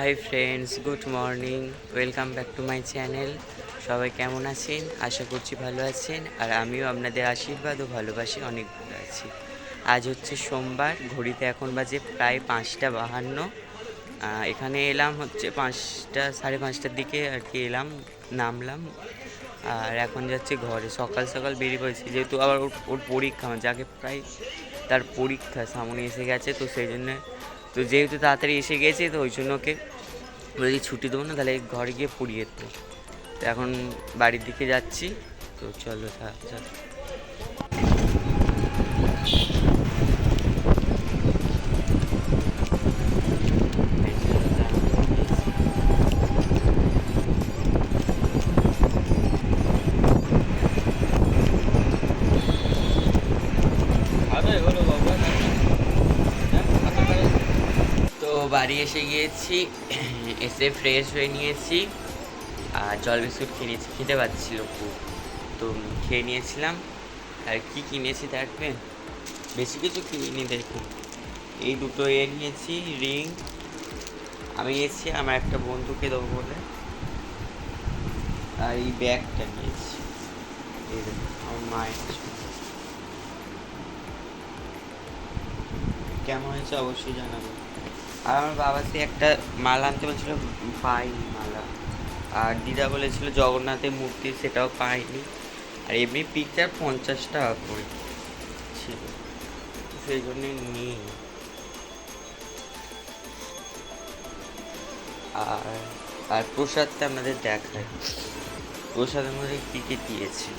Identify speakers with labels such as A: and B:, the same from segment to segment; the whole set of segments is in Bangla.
A: Hi friends good morning welcome back to my channel সবাই কেমন আছেন? আশা করছি ভালো আছেন। আর আমিও আপনাদের আশীর্বাদ ও ভালোবাসি অনেক ভালো আছি। আজ হচ্ছে সোমবার, ঘড়িতে এখন বাজে প্রায় পাঁচটা বাহান্ন। এখানে এলাম হচ্ছে পাঁচটা, সাড়ে পাঁচটার দিকে আর কি এলাম, নামলাম। আর এখন যাচ্ছে ঘরে। সকাল সকাল বেরিয়ে পড়েছি, যেহেতু আবার ওর ওর পরীক্ষা আমার যাকে প্রায় তার পরীক্ষা, সামনে এসে গেছে, তো সেই জন্য তো যেহেতু তাড়াতাড়ি এসে গেছে, তো ওই জন্য ওকে যদি ছুটি দেবো না, তাহলে ঘরে গিয়ে পড়িয়ে দেবো। তো এখন বাড়ির দিকে যাচ্ছি, তো চলো তা চলো তো বাড়ি এসে গিয়েছি, এসে ফ্রেশ হয়ে নিয়েছি। আর জল বিস্কুট খেয়ে নিয়েছি খেতে পাচ্ছিল খুব। তো খেয়ে নিয়েছিলাম। আর কি কিনেছি দেখবেন বেশি কিছু কিনিনি দেখুন এই দুটো এ নিয়েছি, রিং। আমি নিয়েছি আমার একটা বন্ধুকে দেবো বলে। আর এই ব্যাগটা নিয়েছি। আমার মায়ের কেমন হয়েছে অবশ্যই জানাব। আর আমার বাবা সে একটা মালা আনতে বলছিল পাইনি মালা। আর দিদা বলেছিল, জগন্নাথের মূর্তি সেটাও পাইনি। আর এমনি পিকচার পঞ্চাশ টাকা করে ছিল। সেই জন্যে নিই আর আর প্রসাদটা আপনাদের দেখায় প্রসাদের মধ্যে কী কী দিয়েছে?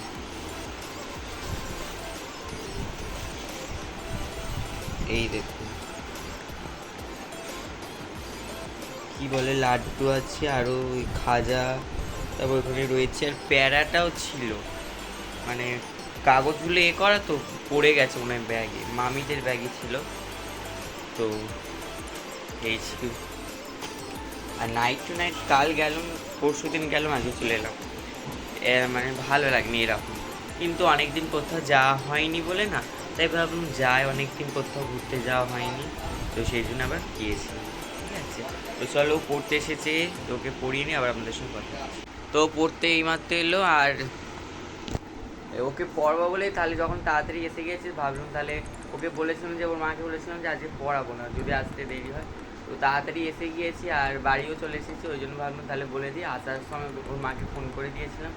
A: এই দেখুন। কি বলে, লাড্ডু আছে আরও খাজা, তারপর ওখানে রয়েছে। আর প্যারাটাও ছিল। মানে কাগজগুলো এ করা তো পড়ে গেছে মনে হয় ব্যাগে, মামিদের ব্যাগে ছিল। তো এই ছিল। আর নাইট টু নাইট কাল গেলাম, পরশু দিন গেলাম আজকে চলে এলাম। মানে ভালো লাগনি এরকম। কিন্তু অনেক দিন কোথাও যাওয়া হয়নি বলে না, তাই ভাবলাম যাই অনেক দিন কোথাও ঘুরতে যাওয়া হয়নি। তো সেই জন্য আবার গিয়েছিলাম আছে। তো চলো পড়তে এসেছে, তো ওকে পড়িয়ে নিই আবার আমাদের সঙ্গে কথা তো পড়তে এইমাত্র এলো আর ওকে পড়ব বলে তাহলে যখন তাড়াতাড়ি এসে গেছে, ভাবলাম তাহলে ওকে বলেছিলাম যে, ওর মাকে বলেছিলাম যে, আজকে পড়াবো না, যদি আসতে দেরি হয়। তো তাড়াতাড়ি এসে গিয়েছি আর বাড়িও চলে এসেছি, ওই জন্য ভাবলাম তাহলে বলে দিই, আসার সময় ওর মাকে ফোন করে দিয়েছিলাম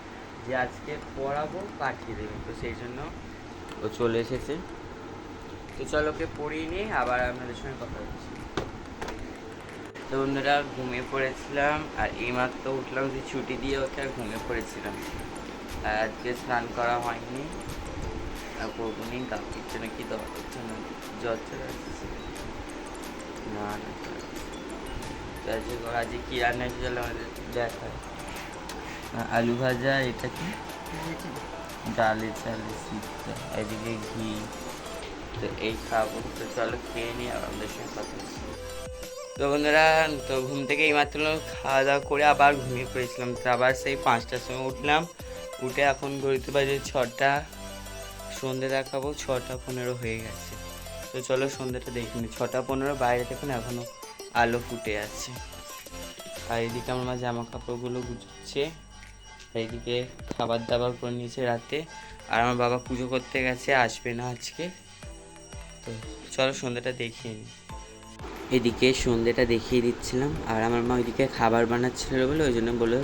A: যে, আজকে পড়াবো, পাঠিয়ে দেবে। তো সেই জন্য ও চলে এসেছে। তো চলো ওকে পড়িয়ে নিয়ে আবার আপনাদের সঙ্গে কথা হচ্ছে তো বন্ধুরা, ঘুমিয়ে পড়েছিলাম আর এইমাত্র উঠলাম যে ছুটি দিয়ে ওকে আর ঘুমিয়ে পড়েছিলাম। আর আজকে স্নান করা হয়নি। আর করব নি কাকির জন্য কি দরকার জন্য জ্বর চলে আসছে। না না আজকে আজকে কী রান্না চলো আমাদের দেখা। আলু ভাজা, এটা কি? ডালে চালে সিদ্ধা, এদিকে ঘি। তো এই খাব। তো চলো খেয়ে নিই আমাদের সঙ্গে কথা। তো বন্ধুরা, তো ঘুম থেকে এইমাত্র খাওয়া দাওয়া করে আবার ঘুমিয়ে পড়েছিলাম। তো আবার সেই পাঁচটার সময় উঠলাম। উঠে এখন ঘড়িতে বাজে ছটা। সন্ধে দেখাবো, ছটা পনেরো হয়ে গেছে। তো চলো সন্ধ্যেটা দেখে নিই। ছটা পনেরো, বাইরে দেখুন এখনও আলো ফুটে আছে। আর এদিকে আমার মা জামা কাপড়গুলো আর এদিকে খাবার দাবার করে নিয়েছে রাতে। আর আমার বাবা পুজো করতে গেছে, আসবে না আজকে। তো চলো সন্ধ্যাটা দেখিয়ে নিই। এদিকে সন্ধ্যেটা দেখিয়ে দিচ্ছিলাম আর আমার মা ওইদিকে খাবার বানাচ্ছিল বলে ওই জন্য বলল,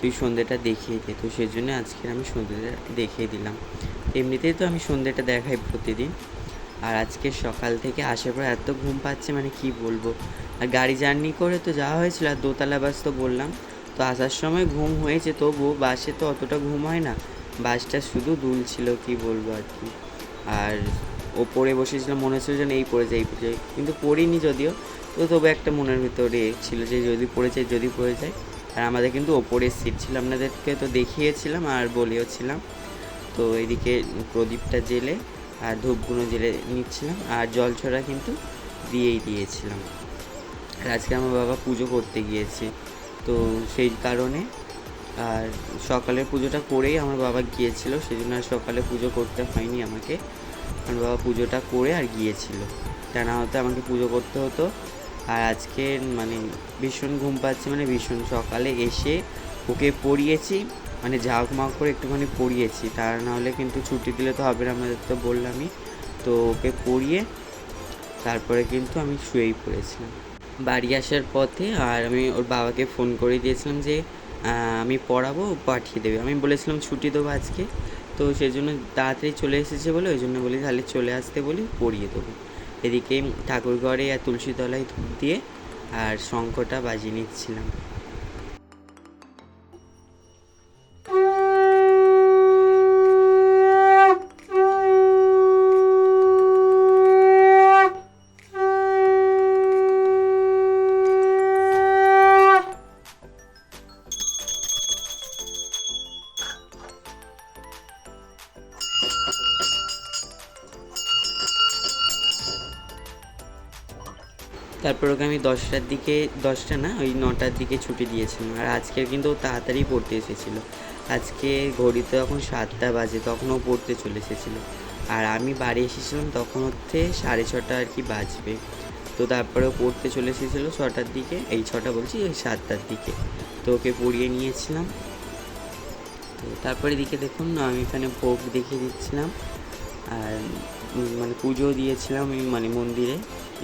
A: তুই সন্ধ্যেটা দেখিয়ে দে। তো সেই জন্য আজকে আমি সন্ধ্যেটা দেখিয়ে দিলাম। এমনিতেই তো আমি সন্ধ্যেটা দেখাই প্রতিদিন। আর আজকে সকাল থেকে আসার পর এত ঘুম পাচ্ছে মানে কি বলব? আর গাড়ি জার্নি করে তো যাওয়া হয়েছিল, আর দোতলা বাস তো বললাম। তো আসার সময় ঘুম হয়েছে তবু বাসে তো অতটা ঘুম হয় না। বাসটা শুধু দুলছিল, কি বলব আর কি। আর ওপরে বসেছিলাম মনে হচ্ছিল যেন এই পড়ে যায় এই পড়ে যায় কিন্তু পড়িনি যদিও, তো তবু একটা মনের ভিতরে ছিল যে যদি পড়ে যায় যদি পড়ে যায় আর আমাদের কিন্তু ওপরের সিট ছিল, আপনাদেরকে তো দেখিয়েছিলাম আর বলেওছিলাম। তো এদিকে প্রদীপটা জেলে আর ধূপগুলো জেলে নিচ্ছিলাম, আর জল ছড়া কিন্তু দিয়েই দিয়েছিলাম। আর আজকে আমার বাবা পুজো করতে গিয়েছে, তো সেই কারণে আর সকালের পুজোটা করেই আমার বাবা গিয়েছিল সেই জন্য আর সকালে পুজো করতে হয়নি আমাকে। বাবা পুজোটা করে আর গিয়েছিল। তা না হতে আমাকে পুজো করতে হতো। আর আজকে মানে ভীষণ ঘুম পাচ্ছে মানে ভীষণ সকালে এসে ওকে পড়িয়েছি মানে ঝাঁক মাক করে একটুখানি পড়িয়েছি। তা নাহলে কিন্তু ছুটি দিলে তো হবে না, আমাদের তো বললামই। তো ওকে পড়িয়ে তারপরে কিন্তু আমি শুয়েই পড়েছিলাম। বাড়ি আসার পথে আর আমি ওর বাবাকে ফোন করে দিয়েছিলাম যে আমি পড়াবো, পাঠিয়ে দেবে। আমি বলেছিলাম ছুটি দেবো আজকে। তো সেই জন্য তাড়াতাড়ি চলে এসেছে বলে, ওই জন্য বলি তাহলে চলে আসতে বলি, পড়িয়ে দেবো। এদিকে ঠাকুরঘরে আর তুলসী তলায় ধূপ দিয়ে আর শঙ্খটা বাজিয়ে নিচ্ছিলাম। তারপর ওকে আমি দশটার দিকে, দশটা না, ওই নটার দিকে ছুটি দিয়েছিলাম। আর আজকের কিন্তু ও তাড়াতাড়ি পড়তে এসেছিল। আজকে ঘড়িতে তখন সাতটা বাজে, তখন ও পড়তে চলে এসেছিল। আর আমি বাড়ি এসেছিলাম তখন হচ্ছে সাড়ে ছটা আর কি বাজবে। তো তারপরে ও পড়তে চলে এসেছিল ছটার দিকে, এই ছটা বলছি ওই সাতটার দিকে। তো ওকে পড়িয়ে নিয়েছিলাম। তো তারপরে দিকে দেখুন, আমি এখানে ভোগ দেখিয়ে দিচ্ছিলাম। আর মানে পুজো দিয়েছিলাম মানে মন্দিরে।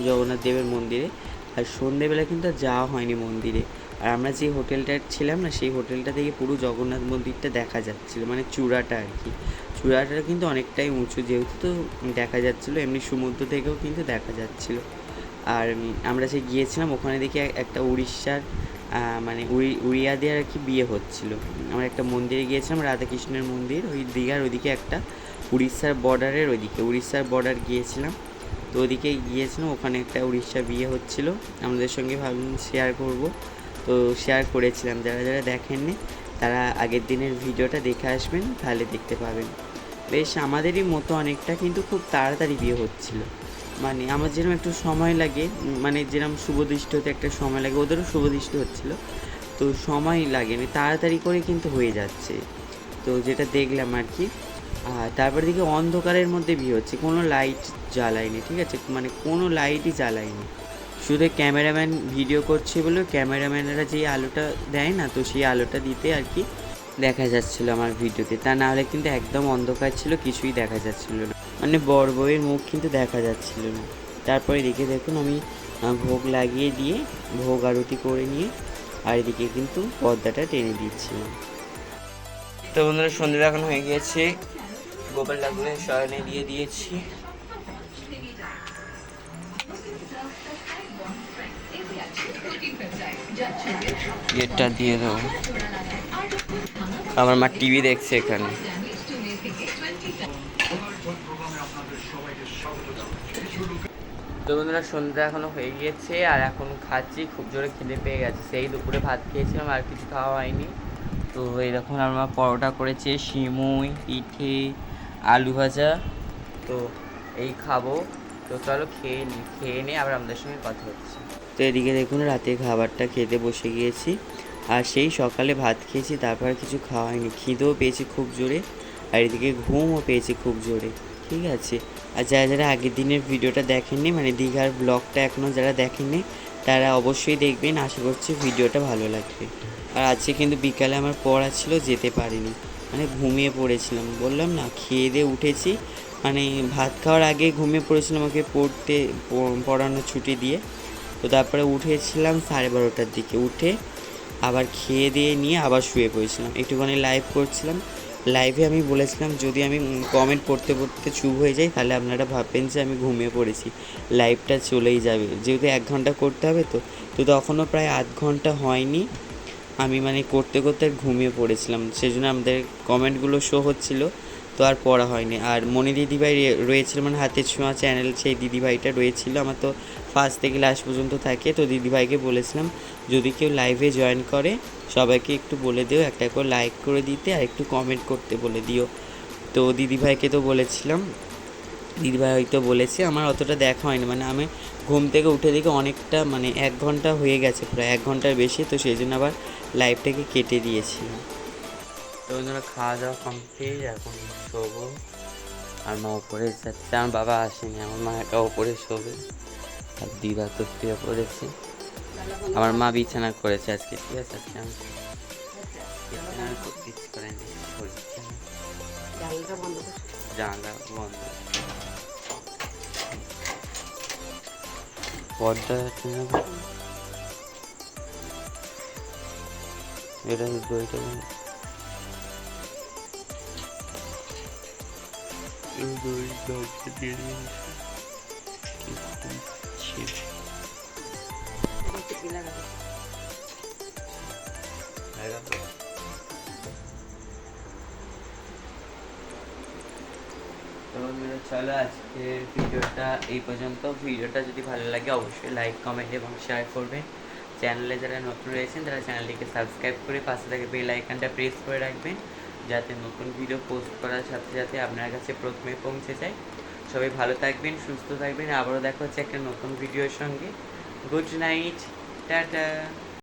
A: জগন্নাথ দেবের মন্দিরে। আর সন্ধেবেলা কিন্তু যাওয়া হয়নি মন্দিরে। আর আমরা যে হোটেলটায় ছিলাম না, সেই হোটেলটা থেকে পুরো জগন্নাথ মন্দিরটা দেখা যাচ্ছিল মানে চূড়াটা আর কি। চূড়াটা কিন্তু অনেকটাই উঁচু, যেহেতু দেখা যাচ্ছিল, এমনি সমুদ্র থেকেও কিন্তু দেখা যাচ্ছিল। আর আমরা যে গিয়েছিলাম, ওখানে দেখি একটা উড়িষ্যার মানে উড়ি, উড়িয়াদের আর কি বিয়ে হচ্ছিল। আমরা একটা মন্দিরে গিয়েছিলাম, রাধাকৃষ্ণের মন্দির, ওই দীঘার ওইদিকে একটা উড়িষ্যার বর্ডারের ওইদিকে। উড়িষ্যার বর্ডার গিয়েছিলাম। তো ওদিকে গিয়েছিলাম, ওখানে একটা উড়িষ্যা বিয়ে হচ্ছিল, আমাদের সঙ্গে ভাবলাম শেয়ার করব। তো শেয়ার করেছিলাম, যারা যারা দেখেননি, তারা আগের দিনের ভিডিওটা দেখে আসবেন, তাহলে দেখতে পাবেন। বেশ, আমাদেরই মতো অনেকটা কিন্তু খুব তাড়াতাড়ি বিয়ে হচ্ছিল। মানে আমার যেরকম একটু সময় লাগে মানে যেরকম শুভদৃষ্টি হতে একটা সময় লাগে, ওদেরও শুভদৃষ্টি হচ্ছিল। তো সময় লাগেনি তাড়াতাড়ি করে কিন্তু হয়ে যাচ্ছে। তো যেটা দেখলাম আর কি আর তারপর দেখি অন্ধকারের মধ্যে বিয়ে হচ্ছে। কোনো লাইট জ্বালায়নি, ঠিক আছে? মানে কোনো লাইটই জ্বালায়নি। শুধু ক্যামেরাম্যান ভিডিও করছে বলে ক্যামেরাম্যানেরা যেই আলোটা দেয় না, তো সেই আলোটা দিতে আর কি দেখা যাচ্ছিল আমার ভিডিওতে তা না হলে কিন্তু একদম অন্ধকার ছিল, কিছুই দেখা যাচ্ছিল না। মানে বড় বউয়ের মুখ কিন্তু দেখা যাচ্ছিল না। তারপরে দেখে দেখুন আমি ভোগ লাগিয়ে দিয়ে, ভোগ আরতি করে নিয়ে আর এদিকে কিন্তু পর্দাটা টেনে দিচ্ছিলাম। তো বন্ধুরা সন্ধ্যে এখন হয়ে গিয়েছে। গোপাল ঠাকুরের শয়নে দিয়ে দিয়েছি। গেটটা দিয়ে দেবো। আমার মা টিভি দেখছে এখানে। তো বন্ধুরা, সন্ধ্যা এখনও হয়ে গিয়েছে আর এখন খাচ্ছি, খুব জোরে খিদে পেয়ে গেছে। সেই দুপুরে ভাত খেয়েছিলাম, আর কিছু খাওয়া হয়নি। তো এরকম আমার পরোটা করেছে, সিমুই, পিঠে আলু ভাজা। তো এই খাব। তো চলো খেয়ে নিই খেয়ে নিয়ে আবার আমাদের সঙ্গে কথা হচ্ছে। তো এদিকে দেখুন রাতে খাবারটা খেতে বসে গিয়েছি। আর সেই সকালে ভাত খেয়েছি তারপর কিছু খাওয়া হয়নি। খিদেও পেয়েছি খুব জোরে আর এদিকে ঘুমও পেয়েছি খুব জোরে। ঠিক আছে। আর যারা যারা আগের দিনের ভিডিওটা দেখেননি মানে দীঘার ব্লগটা এখনও যারা দেখেননি তারা অবশ্যই দেখবেন। আশা করছি ভিডিওটা ভালো লাগবে। আর আজকে কিন্তু বিকালে আমার পড়া ছিল যেতে পারিনি। মানে ঘুমিয়ে পড়েছিলাম। বললাম, না, খেয়ে দিয়ে উঠেছি। মানে ভাত খাওয়ার আগে ঘুমিয়ে পড়েছিলাম আমাকে পড়তে পড়ানো ছুটি দিয়ে। তো তারপরে উঠেছিলাম সাড়ে বারোটার দিকে। উঠে আবার খেয়ে দিয়ে নিয়ে আবার শুয়ে পড়েছিলাম। একটুখানি লাইভ করছিলাম। লাইভে আমি বলেছিলাম, যদি আমি কমেন্ট পড়তে পড়তে চুপ হয়ে যাই, তাহলে আপনারা ভাববেন যে আমি ঘুমিয়ে পড়েছি। লাইভটা চলেই যাবে। যেহেতু এক ঘণ্টা করতে হবে তো। তো তখনও প্রায় আধ ঘণ্টা হয়নি। আমি মানে করতে করতে ঘুমিয়ে পড়েছিলাম সেই জন্য আমাদের কমেন্টগুলো শো হচ্ছিল, তো আর পড়া হয়নি। আর মনি দিদিভাই রয়েছিল মানে হাতের ছোঁয়া চ্যানেল সেই দিদিভাইটা রয়েছিল, আমার তো ফার্স্ট থেকে লাস্ট পর্যন্ত থাকে, তো দিদিভাইকে বলেছিলাম, যদি কেউ লাইভে জয়েন করে, সবাইকে একটু বলে দিও, একটা করে লাইক করে দিতে, আর একটু কমেন্ট করতে বলে দিও। তো দিদিভাইকে তো বলেছিলাম দিদিভাই হয়তো বলেছে আমার অতটা দেখা হয়নি। মানে আমি ঘুম থেকে উঠে দেখে অনেকটা মানে এক ঘণ্টা হয়ে গেছে প্রায় এক ঘণ্টার বেশি তো সেই জন্য আবার লাইভটাকে কেটে দিয়েছিলাম তো ওই খাওয়া দাওয়া কমপ্লিট এখন শোবো। আর মা ওপরে যাচ্ছে আমার বাবা আসেনি আমার মা একা ওপরে শোবে। আর দিদা তো শুয়ে পড়েছে। আমার মা বিছানা করেছে আজকে ঠিক আছে? আজকে আমি বিছানা করে শরীরটা না।
B: জানলাটা বন্ধ করো।
A: জানলা বন্ধ পর্দা আছে না গো? এটা দইটা বন্ধ। এই দই দরজা দিয়ে দিয়েছে। চলো আজকের ভিডিওটা এই পর্যন্ত। ভিডিওটা যদি ভালো লাগে, অবশ্যই লাইক কমেন্ট এবং শেয়ার করবেন চ্যানেলে যারা নতুন রয়েছেন, তারা চ্যানেলটিকে সাবস্ক্রাইব করে পাশে থেকে বেল আইকনটা প্রেস করে রাখবেন, যাতে নতুন ভিডিও পোস্ট করার সাথে সাথে আপনার কাছে প্রথমে পৌঁছে যায়। সবাই ভালো থাকবেন, সুস্থ থাকবেন। আবারও দেখা হচ্ছে একটা নতুন ভিডিওর সঙ্গে। Good night tata.